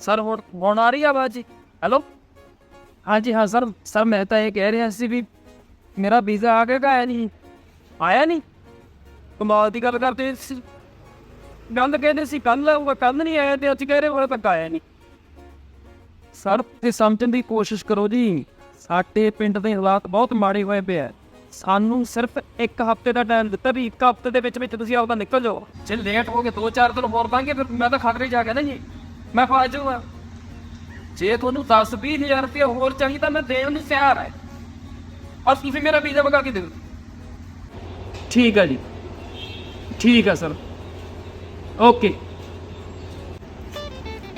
Sir ਹੁਣ ਹੁਣ ਆ ਰਹੀ ਆ ਆਵਾਜ਼ ਜੀ? ਹੈਲੋ ਹਾਂਜੀ, ਹਾਂ ਸਰ ਸਰ, ਮੈਂ ਤਾਂ ਇਹ ਕਹਿ ਰਿਹਾ ਸੀ ਵੀ ਮੇਰਾ ਵੀਜ਼ਾ ਆ ਕੇ ਆਇਆ ਨਹੀਂ? ਆਇਆ ਨਹੀਂ? ਕਮਾਲ ਦੀ ਗੱਲ ਕਰਦੇ ਸੀ। ਗੱਲ ਕਹਿੰਦੇ ਸੀ ਕੱਲ ਆਊਗਾ ਕੱਲ ਨਹੀਂ ਆਇਆ ਤੇ ਅੱਜ ਕਹਿ ਰਹੇ ਹੋ ਤੱਕ ਆਇਆ ਨਹੀਂ। ਸਰ ਤੇ ਸਮਝਣ ਦੀ ਕੋਸ਼ਿਸ਼ ਕਰੋ ਜੀ। ਸਾਡੇ ਪਿੰਡ ਦੇ ਹਾਲਾਤ ਬਹੁਤ ਮਾੜੇ ਹੋਏ ਪਏ ਆ। ਸਾਨੂੰ ਸਿਰਫ ਇੱਕ ਹਫ਼ਤੇ ਦਾ ਟਾਈਮ ਦਿੱਤਾ, ਵੀ ਇੱਕ ਹਫ਼ਤੇ ਦੇ ਵਿੱਚ ਵਿੱਚ ਤੁਸੀਂ ਆਪਦਾ ਨਿਕਲ ਜਾਓ। ਜੇ ਲੇਟ ਹੋ ਗਏ, ਦੋ ਚਾਰ ਦਿਨ ਹੋਰ ਲਾਂਗੇ ਫਿਰ ਮੈਂ ਤਾਂ ਖਤਰੇ ਜਾ ਆ ਗਿਆ ਨਾ ਜੀ। ਮੈਂ ਫਸ ਜਾਊਂਗਾ। ਜੇ ਤੁਹਾਨੂੰ 10 20000 ਰੁਪਏ ਹੋਰ ਚਾਹੀਦਾ ਮੈਂ ਦੇਣ ਨੂੰ ਤਿਆਰ ਹਾਂ। ਔਰ ਤੁਸੀਂ ਮੇਰਾ ਵੀਜ਼ਾ ਬਗਾ ਕੇ ਦਿਓ। ਠੀਕ ਹੈ ਜੀ। ਠੀਕ ਹੈ ਸਰ। ਓਕੇ।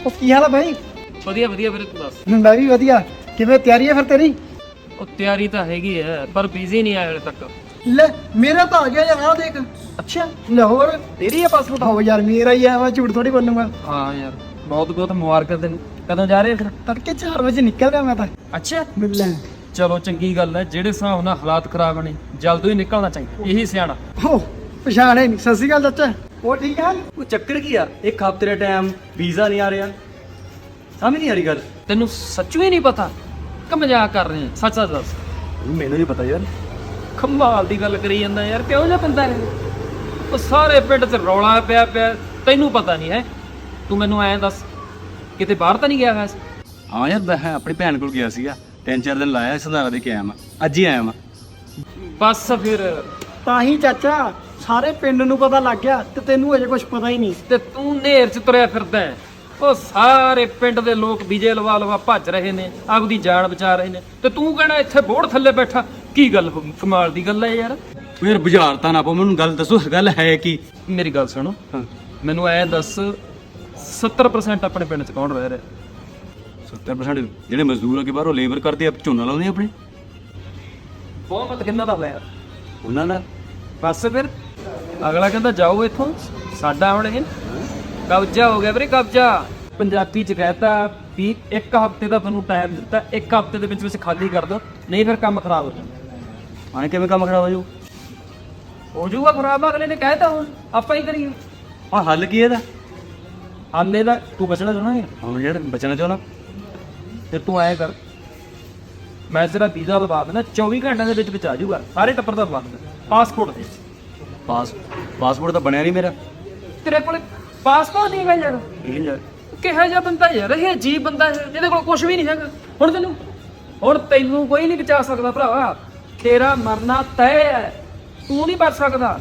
ਉਹ ਕੀ ਹਾਲ ਆ ਭਾਈ ਵਧੀਆ ਵਧੀਆ ਵੀਰੇ ਤੂੰ ਦੱਸ। ਮੈਂ ਵੀ ਵਧੀਆ। ਕਿਵੇਂ ਤਿਆਰੀ ਹੈ ਫਿਰ ਤੇਰੀ? ਉਹ ਤਿਆਰੀ ਤਾਂ ਹੈਗੀ ਹੈ ਪਰ ਬਿਜ਼ੀ ਨਹੀਂ ਆਇਆ ਹਲੇ ਤੱਕ। ਲੈ ਮੇਰਾ ਤਾਂ ਆ ਗਿਆ ਯਾਰ ਆਹ ਦੇਖ। ਅੱਛਾ ਲਾਹੌਰ ਤੇਰੀ ਹੈ ਪਾਸਪੋਰਟ ਹੋ ਯਾਰ ਮੇਰਾ ਹੀ ਆ ਮੈਂ ਝੂਠ ਥੋੜੀ ਬੋਲੂੰਗਾ। ਹਾਂ ਯਾਰ। ਬਹੁਤ ਬਹੁਤ ਮੁਬਾਰਕਾਂ ਤੈਨੂੰ। ਕਦੋਂ ਜਾ ਰਹੇ ਫਿਰ? ਤੜਕੇ 4 ਵਜੇ ਨਿਕਲ ਰਿਹਾ ਮੈਂ ਤਾਂ। ਅੱਛਾ। ਮਿਲਣਾ ਚਲੋ ਚੰਗੀ ਗੱਲ ਹੈ। ਜਿਹੜੇ ਹਿਸਾਬ ਨਾਲ ਹਾਲਾਤ ਖਰਾਬ ਨੇ ਜਲਦੀ ਹੀ ਨਿਕਲਣਾ ਚਾਹੀਦਾ। ਇਹੀ ਸਿਆਣਾ। ਹੋ ਪਛਾਣੇ ਨਹੀਂ ਸਤਿ ਸ਼੍ਰੀ ਅਕਾਲ ਚਾਚਾ। ਉਹ ਠੀਕ ਹੈ ਉਹ ਚੱਕਰ ਕੀ ਆ? ਇੱਕ ਹਫ਼ਤੇ ਦਾ ਟਾਈਮ ਵੀਜ਼ਾ ਨਹੀਂ ਆ ਰਿਹਾ। ਸਮਝ ਨਹੀਂ ਆ ਰਹੀ ਗੱਲ। ਤੈਨੂੰ ਸੱਚੂ ਹੀ ਨਹੀਂ ਪਤਾ? ਕਿ ਮਜ਼ਾਕ ਕਰ ਰਹੇ ਆ? ਸੱਚ ਸੱਚ ਦੱਸ। ਮੈਨੂੰ ਨਹੀਂ ਪਤਾ ਯਾਰ। ਕਮਾਲ ਦੀ ਗੱਲ ਕਰੀ ਜਾਂਦਾ ਯਾਰ। ਕਿਉਂ ਜਿਹਾ ਬੰਦਾ ਹੈ? ਉਹ ਸਾਰੇ ਪਿੰਡ 'ਚ ਰੌਲਾ ਪਿਆ ਪਿਆ। ਤੈਨੂੰ ਪਤਾ ਨਹੀਂ ਹੈ। ਤੂੰ ਮੈਨੂੰ ਐਂ ਦੱਸ ਕਿਤੇ ਬਾਹਰ ਤਾਂ ਨਹੀਂ ਗਿਆ ਹੋਇਆ ਸੀ? ਹਾਂ ਯਾਰ ਮੈਂ ਆਪਣੀ ਭੈਣ ਕੋਲ ਗਿਆ ਸੀਗਾ। ਤਿੰਨ ਚਾਰ ਦਿਨ ਲਾਇਆ ਸੰਧਾਰਾ ਦੇ ਕੇ ਆਇਆ ਮੈਂ। ਅੱਜ ਹੀ ਆਇਆ ਮੈਂ। ਬਸ ਫਿਰ। ਤਾਂ ਹੀ ਚਾਚਾ ਸਾਰੇ ਪਿੰਡ ਨੂੰ ਪਤਾ ਲੱਗ ਗਿਆ ਤੇ ਤੈਨੂੰ ਅਜੇ ਕੁਝ ਪਤਾ ਹੀ ਨਹੀਂ। ਤੇ ਤੂੰ ਨੇਰ 'ਚ ਤੁਰਿਆ ਫਿਰਦਾ ਹੈ। ਉਹ ਸਾਰੇ ਪਿੰਡ ਦੇ ਲੋਕ ਵਿਜੇ ਲਵਾ ਲਵਾ ਭੱਜ ਰਹੇ ਨੇ ਆਪਦੀ ਜਾਨ ਬਚਾ ਰਹੇ ਨੇ। ਤੇ ਤੂੰ ਕਹਿਣਾ ਇੱਥੇ ਬੋੜ ਥੱਲੇ ਬੈਠਾ ਕੀ ਗੱਲ ਹੋ ਗਈ ਕਮਾਲ ਦੀ ਗੱਲ ਹੈ ਯਾਰ? ਉਹ ਯਾਰ ਬੁਝਾਰ ਤਾਂ ਨਾ ਪਾ ਮੈਨੂੰ ਗੱਲ ਦੱਸੋ ਗੱਲ ਹੈ ਕੀ? ਮੇਰੀ ਗੱਲ ਸੁਣੋ। ਹਾਂ। ਮੈਨੂੰ ਐ ਦੱਸ 70% ਆਪਣੇ ਪਿੰਡ 'ਚ ਕੌਣ ਰਹਿ ਰਿਹਾ? 70% ਜਿਹੜੇ ਮਜ਼ਦੂਰ ਆ ਕੇ ਬਾਹਰੋਂ ਲੇਬਰ ਕਰਦੇ ਆ ਝੋਨਾ ਲਾਉਂਦੇ ਆ ਆਪਣੇ? ਬਹੁਤ ਕਿੰਨਾ ਦਾ ਹੋਇਆ? ਉਹਨਾਂ ਨਾਲ ਬਸ ਫਿਰ। ਅਗਲਾ ਕਹਿੰਦਾ ਜਾਓ ਇੱਥੋਂ ਸਾਡਾ ਹੁਣ ਇਹ ਕਬਜ਼ਾ ਹੋ ਗਿਆ ਵੀਰੇ ਕਬਜ਼ਾ। ਪੰਜਾਬੀ ਚ ਕਹਤਾ ਵੀ ਇੱਕ ਹਫ਼ਤੇ ਦਾ ਤੁਹਾਨੂੰ ਟਾਈਮ ਦਿੱਤਾ ਇੱਕ ਹਫ਼ਤੇ ਦੇ ਵਿੱਚ ਵਿੱਚ ਖਾਲੀ ਕਰ ਦਿਓ ਨਹੀਂ ਫਿਰ ਕੰਮ ਖਰਾਬ ਹੋ ਜਾਣਾ ਆਣੇ ਕਿਵੇਂ ਕੰਮ ਖਰਾਬ ਹੋ ਜਾਊ? ਹੋ ਜਾਊਗਾ ਖਰਾਬ ਅਗਲੇ ਨੇ ਕਹਿਤਾ ਹੁਣ ਆਪਾਂ ਹੀ ਕਰੀਏ। ਆ ਹੱਲ ਕੀ ਇਹਦਾ? ਹਾਲੇ ਦਾ ਤੂੰ ਬਚਣਾ ਚਾਹਣਾ ਹੈ ਹਾਂ ਯਾਰ ਬਚਣਾ ਚਾਹਣਾ ਤੇ ਤੂੰ ਐ ਕਰ ਮੈਂ ਤੇਰਾ ਵੀਜ਼ਾ ਲਵਾ ਦੇਣਾ 24 ਘੰਟਿਆਂ ਦੇ ਵਿੱਚ ਵਿੱਚ ਆ ਜਾਊਗਾ ਸਾਰੇ ਟੱਪਰ ਦਾ ਲਵਾ ਦੇਣਾ ਪਾਸਪੋਰਟ ਦੇ। ਪਾਸ ਪਾਸਪੋਰਟ ਤਾਂ ਬਣਿਆ ਨਹੀਂ ਮੇਰਾ। ਤੇਰੇ ਕੋਲ ਪਾਸਪੋਰਟ ਨਹੀਂ ਹੈਗਾ ਯਾਰ। ਇਹ ਯਾਰ। ਕਿਹੋ ਜਿਹਾ ਬੰਦਾ ਯਾਰ ਇਹ ਅਜੀਬ ਬੰਦਾ ਹੈ ਜਿਹਦੇ ਕੋਲ ਕੁਝ ਵੀ ਨਹੀਂ ਹੈਗਾ। ਹੁਣ ਤੈਨੂੰ ਹੁਣ ਤੈਨੂੰ ਕੋਈ ਨਹੀਂ ਬਚਾ ਸਕਦਾ ਭਰਾਵਾ। ਤੇਰਾ ਮਰਨਾ ਤੈਅ ਹੈ ਤੂੰ ਨਹੀਂ ਬਚ ਸਕਦਾ।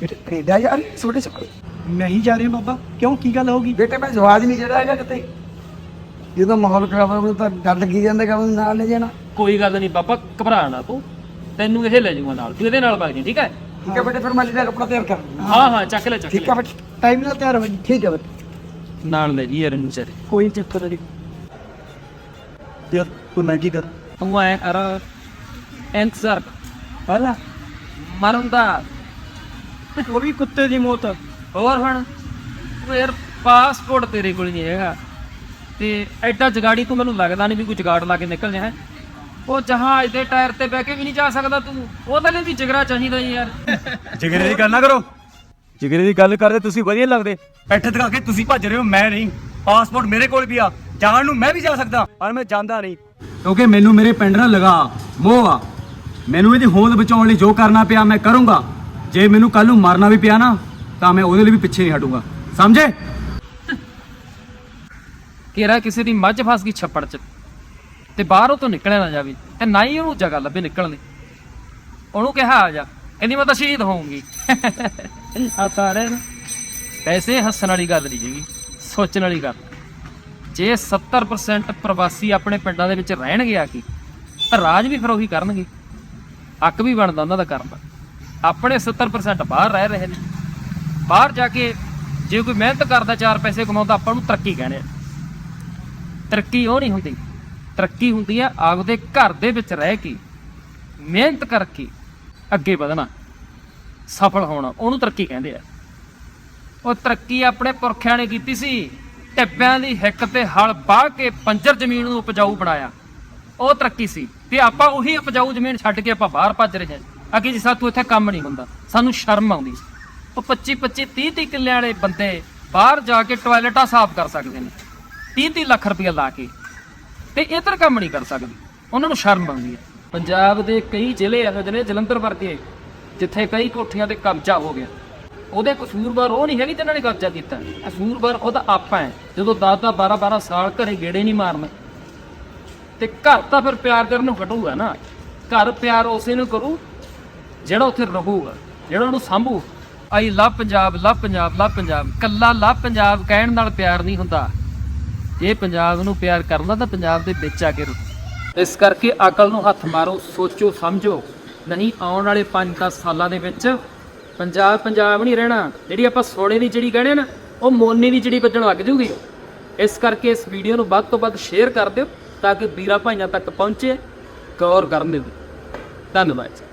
ਕੈਨੇਡਾ ਯਾਰ ਛੋਟੇ ਛੋਟੇ। ਨਹੀਂ ਜਾ ਰਹੇ ਬਾਬਾ ਕਿਉਂ ਕੀ ਗੱਲ ਹੋ ਗਈ? ਬੇਟੇ ਮੈਂ ਜਵਾਜ ਨਹੀਂ ਜਿਹੜਾ ਹੈਗਾ ਕਿਤੇ। ਜਦੋਂ ਮਾਹੌਲ ਖਰਾਬ ਹੋਵੇ ਤਾਂ ਡਰ ਲੱਗੀ ਜਾਂਦਾ ਕਿ ਉਹਨੂੰ ਨਾਲ ਲੈ ਜਾਣਾ। ਕੋਈ ਗੱਲ ਨਹੀਂ ਬਾਬਾ ਘਬਰਾ ਨਾ ਤੂੰ। ਤੈਨੂੰ ਇਹ ਲੈ ਜਾਊਗਾ ਨਾਲ ਤੂੰ ਇਹਦੇ ਨਾਲ ਭਾਗ ਜੀ ਠੀਕ ਹੈ? ਠੀਕ ਹੈ ਬੇਟੇ ਫਿਰ ਮੈਂ ਲੀੜਾ ਕੱਪੜਾ ਤਿਆਰ ਕਰ ਹਾਂ ਹਾਂ ਚੱਕ ਲੈ ਚੱਕ ਠੀਕ ਹੈ ਬੇਟੇ। ਟਾਈਮ ਨਾਲ ਤਿਆਰ ਹੋ ਜੀ। ਠੀਕ ਹੈ ਬੇਟੇ। ਨਾਲ ਲੈ ਜੀ ਯਾਰ ਇਹਨੂੰ ਚਾਰੇ ਕੋਈ ਚੱਕਰ ਨਹੀਂ ਯਾਰ ਤੂੰ ਮੈਂ ਕੀ ਕਰ? ਤੂੰ ਐ ਕਰ ਇੰਤਜ਼ਾਰ ਹਾਲਾ। ਮਰਦਾ। ਉਹ ਵੀ ਕੁੱਤੇ ਦੀ ਮੌਤ। ਹੋਰ ਹੁਣ, ਉਹ ਯਾਰ ਪਾਸਪੋਰਟ ਤੇਰੇ ਕੋਲ ਨਹੀਂ ਹੈਗਾ। ਤੇ ਐਡਾ ਜਗਾੜੀ ਤੂੰ, ਮੈਨੂੰ ਲੱਗਦਾ ਨਹੀਂ ਵੀ ਕੋਈ ਜਗਾੜ ਲਾ ਕੇ ਨਿਕਲ ਜਾ ਹੈ ਉਹ ਜਹਾਜ਼ ਦੇ ਟਾਇਰ ਤੇ ਬਹਿ ਕੇ ਵੀ ਨਹੀਂ ਜਾ ਸਕਦਾ ਤੂੰ। ਉਹਦੇ ਲਈ ਵੀ ਜਿਗਰਾ ਚਾਹੀਦਾ ਹੀ ਯਾਰ। ਜਿਗਰੇ ਦੀ ਗੱਲ ਨਾ ਕਰੋ। ਜਿਗਰੇ ਦੀ ਗੱਲ ਕਰਦੇ ਤੁਸੀਂ ਵਧੀਆ ਲੱਗਦੇ। ਬੈਠੇ ਦਿਖਾ ਕੇ ਤੁਸੀਂ ਭੱਜ ਰਹੇ ਹੋ, ਮੈਂ ਨਹੀਂ। ਪਾਸਪੋਰਟ ਮੇਰੇ ਕੋਲ ਵੀ ਆ। ਜਾਣ ਨੂੰ ਮੈਂ ਵੀ ਜਾ ਸਕਦਾ, ਪਰ ਮੈਂ ਜਾਂਦਾ ਨਹੀਂ। ਕਿਉਂਕਿ ਮੈਨੂੰ ਮੇਰੇ ਪਿੰਡ ਨਾਲ ਲਗਾ, ਮੋਹ ਆ। ਮੈਨੂੰ ਇਹਦੀ ਹੋਂਦ ਬਚਾਉਣ ਲਈ ਜੋ ਕਰਨਾ ਪਿਆ ਮੈਂ ਕਰੂੰਗਾ। ਜੇ ਮੈਨੂੰ ਕੱਲ ਨੂੰ ਮਰਨਾ ਵੀ ਪਿਆ ਨਾ, ਤਾਂ ਮੈਂ ਉਹਦੇ ਲਈ ਵੀ ਪਿੱਛੇ ਨਹੀਂ ਹਟੂੰਗਾ। ਸਮਝੇ? ਕਿਹੜਾ ਕਿਸੇ ਦੀ ਮੱਝ ਫਸ ਗਈ ਛੱਪੜ 'ਚ ਤੇ ਬਾਹਰ ਉਹ ਤੋਂ ਨਿਕਲਿਆ ਨਾ ਜਾਵੇ ਤੇ ਨਾ ਹੀ ਉਹਨੂੰ ਜਗ੍ਹਾ ਲੱਭੇ ਨਿਕਲਣ ਦੀ। ਉਹਨੂੰ ਕਿਹਾ, ਆ ਜਾ, ਕਹਿੰਦੀ ਮੈਂ ਤਾਂ ਸ਼ਹੀਦ ਹੋਊਂਗੀ। ਆ ਤਾਰੇ ਪੈਸੇ ਹੱਸਣ ਵਾਲੀ ਗੱਲ ਨਹੀਂ ਜੀ ਸੋਚਣ ਵਾਲੀ ਗੱਲ। ਜੇ 70% ਪ੍ਰਵਾਸੀ ਆਪਣੇ ਪਿੰਡਾਂ ਦੇ ਵਿੱਚ ਰਹਿਣਗੇ ਆ ਕੇ, ਤਾਂ ਰਾਜ ਵੀ ਫਿਰ ਉਹੀ ਕਰਨਗੇ। ਹੱਕ ਵੀ ਬਣਦਾ ਉਹਨਾਂ ਦਾ ਕਰਨ ਦਾ। ਆਪਣੇ 70% ਬਾਹਰ ਰਹਿ ਰਹੇ ਨੇ। ਬਾਹਰ ਜਾ ਕੇ ਜੇ ਕੋਈ ਮਿਹਨਤ ਕਰਦਾ, ਚਾਰ ਪੈਸੇ ਕਮਾਉਂਦਾ, ਆਪਾਂ ਨੂੰ ਤਰੱਕੀ ਕਹਿੰਦੇ ਆ। ਤਰੱਕੀ ਉਹ ਨਹੀਂ ਹੁੰਦੀ। ਤਰੱਕੀ ਹੁੰਦੀ ਆ ਆਪਦੇ ਘਰ ਦੇ ਵਿੱਚ ਰਹਿ ਕੇ, ਮਿਹਨਤ ਕਰਕੇ ਅੱਗੇ ਵਧਣਾ। ਸਫਲ ਹੋਣਾ, ਉਹਨੂੰ ਤਰੱਕੀ ਕਹਿੰਦੇ ਆ। ਉਹ ਤਰੱਕੀ ਆਪਣੇ ਪੁਰਖਿਆਂ ਨੇ ਕੀਤੀ ਸੀ। ਟਿੱਬਿਆਂ ਦੀ ਹਿੱਕ ਤੇ ਹਲ ਬਾਹ ਕੇ ਪੰਜਰ ਜ਼ਮੀਨ ਨੂੰ ਉਪਜਾਊ ਬਣਾਇਆ। ਉਹ ਤਰੱਕੀ ਸੀ। ਤੇ ਆਪਾਂ ਉਹੀ ਉਪਜਾਊ ਜ਼ਮੀਨ ਛੱਡ ਕੇ ਆਪਾਂ ਬਾਹਰ ਭੱਜ ਰਹੇ ਹਾਂ। ਅੱਗੇ ਜੀ ਸਾਤੋਂ ਇੱਥੇ ਕੰਮ ਨਹੀਂ ਹੁੰਦਾ, ਸਾਨੂੰ ਸ਼ਰਮ ਆਉਂਦੀ। ਉਹ 25 25 30 30 ਕਿੱਲੇ ਵਾਲੇ ਬੰਦੇ ਬਾਹਰ ਜਾ ਕੇ ਟਾਇਲਟਾਂ ਸਾਫ਼ ਕਰ ਸਕਦੇ ਨੇ 30-30 ਲੱਖ ਰੁਪਏ ਲਾ ਕੇ, ਤੇ ਇਧਰ ਕੰਮ ਨਹੀਂ ਕਰ ਸਕਦੇ। ਉਹਨਾਂ ਨੂੰ ਸ਼ਰਮ ਆਉਂਦੀ ਹੈ। ਪੰਜਾਬ ਦੇ ਕਈ ਜ਼ਿਲ੍ਹੇ ਇਹੋ ਜਿਹੇ ਨੇ ਜਲੰਧਰ ਵਰਗੇ, ਜਿੱਥੇ ਕਈ ਕੋਠੀਆਂ ਤੇ ਕਬਜ਼ਾ ਹੋ ਗਿਆ। ਉਹਦੇ ਕਸੂਰਵਾਰ ਉਹ ਨਹੀਂ ਹੈਗੇ ਜਿਨ੍ਹਾਂ ਨੇ ਕਬਜ਼ਾ ਕੀਤਾ। ਕਸੂਰਵਾਰ ਉਹਦਾ ਆਪਾਂ ਹੈ। ਜਦੋਂ 10 10 12 12 ਸਾਲ ਘਰੇ ਗੇੜੇ ਨਹੀਂ ਮਾਰਨੇ। ਤੇ ਘਰ ਤਾਂ ਫਿਰ ਪਿਆਰ ਕਰਨ ਨੂੰ ਘਟੂਗਾ ਨਾ। ਘਰ ਪਿਆਰ ਉਸੇ ਨੂੰ ਕਰੂ ਜਿਹੜਾ ਉੱਥੇ ਰਹੂਗਾ ਜਿਹੜਾ ਉਹਨੂੰ Shambhu, I love Punjab love Punjab love Punjab. ਕੱਲਾ ਲਵ ਪੰਜਾਬ ਕਹਿਣ ਨਾਲ ਪਿਆਰ ਨਹੀਂ ਹੁੰਦਾ। ਜੇ ਪੰਜਾਬ ਨੂੰ ਪਿਆਰ ਕਰਨਾ ਤਾਂ ਪੰਜਾਬ ਦੇ ਵਿੱਚ ਆ ਕੇ ਰਹੋ। ਇਸ ਕਰਕੇ ਅਕਲ ਨੂੰ ਹੱਥ ਮਾਰੋ, ਸੋਚੋ, ਸਮਝੋ। ਨਹੀਂ ਆਉਣ ਵਾਲੇ 5-10 ਸਾਲਾਂ ਦੇ ਵਿੱਚ ਪੰਜਾਬ ਪੰਜਾਬ ਨਹੀਂ ਰਹਿਣਾ। ਜਿਹੜੀ ਆਪਾਂ ਸੋਨੇ ਦੀ ਚਿੜੀ ਕਹਿੰਦੇ ਨਾ, ਉਹ ਮੋਨੇ ਦੀ ਚਿੜੀ ਵੱਜਣ ਲੱਗ ਜੂਗੀ। ਇਸ ਕਰਕੇ ਇਸ ਵੀਡੀਓ ਨੂੰ ਵੱਧ ਤੋਂ ਵੱਧ ਸ਼ੇਅਰ ਕਰ ਦਿਓ, ਤਾਂ ਕਿ ਵੀਰਾਂ ਭਾਈਆਂ ਤੱਕ ਪਹੁੰਚੇ, ਗੌਰ ਕਰਨ ਦਿਓ ਧੰਨਵਾਦ